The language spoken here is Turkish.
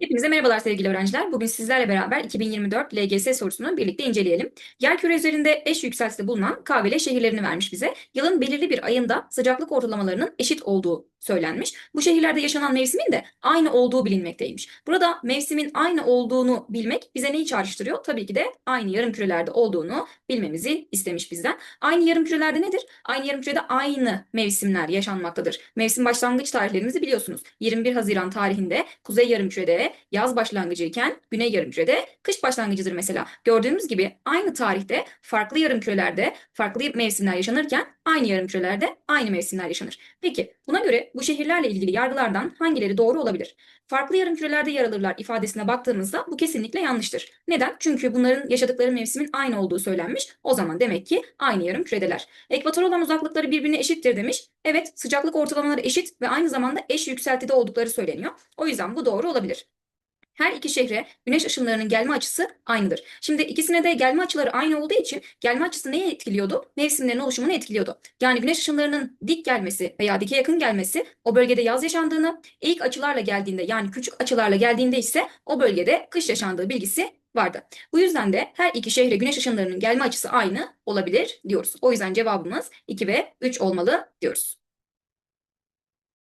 Hepinize merhabalar sevgili öğrenciler. Bugün sizlerle beraber 2024 LGS sorusunu birlikte inceleyelim. Yerküre üzerinde eş yükseltide bulunan K ve L şehirlerini vermiş bize. Yılın belirli bir ayında sıcaklık ortalamalarının eşit olduğu söylenmiş. Bu şehirlerde yaşanan mevsimin de aynı olduğu bilinmekteymiş. Burada mevsimin aynı olduğunu bilmek bize neyi çağrıştırıyor? Tabii ki de aynı yarım kürelerde olduğunu bilmemizi istemiş bizden. Aynı yarım kürelerde nedir? Aynı yarım kürede aynı mevsimler yaşanmaktadır. Mevsim başlangıç tarihlerimizi biliyorsunuz. 21 Haziran tarihinde kuzey yarım kürede yaz başlangıcı iken güney yarım kürede kış başlangıcıdır mesela. Gördüğümüz gibi aynı tarihte farklı yarım kürelerde farklı mevsimler yaşanırken aynı yarım kürelerde aynı mevsimler yaşanır. Peki buna göre bu şehirlerle ilgili yargılardan hangileri doğru olabilir? Farklı yarım kürelerde yer alırlar ifadesine baktığımızda bu kesinlikle yanlıştır. Neden? Çünkü bunların yaşadıkları mevsimin aynı olduğu söylenmiş. O zaman demek ki aynı yarım küredeler. Ekvatora olan uzaklıkları birbirine eşittir demiş. Evet sıcaklık ortalamaları eşit ve aynı zamanda eş yükseltide oldukları söyleniyor. O yüzden bu doğru olabilir. Her iki şehre güneş ışınlarının gelme açısı aynıdır. Şimdi ikisine de gelme açıları aynı olduğu için gelme açısı neye etkiliyordu? Mevsimlerin oluşumunu etkiliyordu. Yani güneş ışınlarının dik gelmesi veya dike yakın gelmesi o bölgede yaz yaşandığını, eğik açılarla geldiğinde yani küçük açılarla geldiğinde ise o bölgede kış yaşandığı bilgisi vardı. Bu yüzden de her iki şehre güneş ışınlarının gelme açısı aynı olabilir diyoruz. O yüzden cevabımız 2 ve 3 olmalı diyoruz.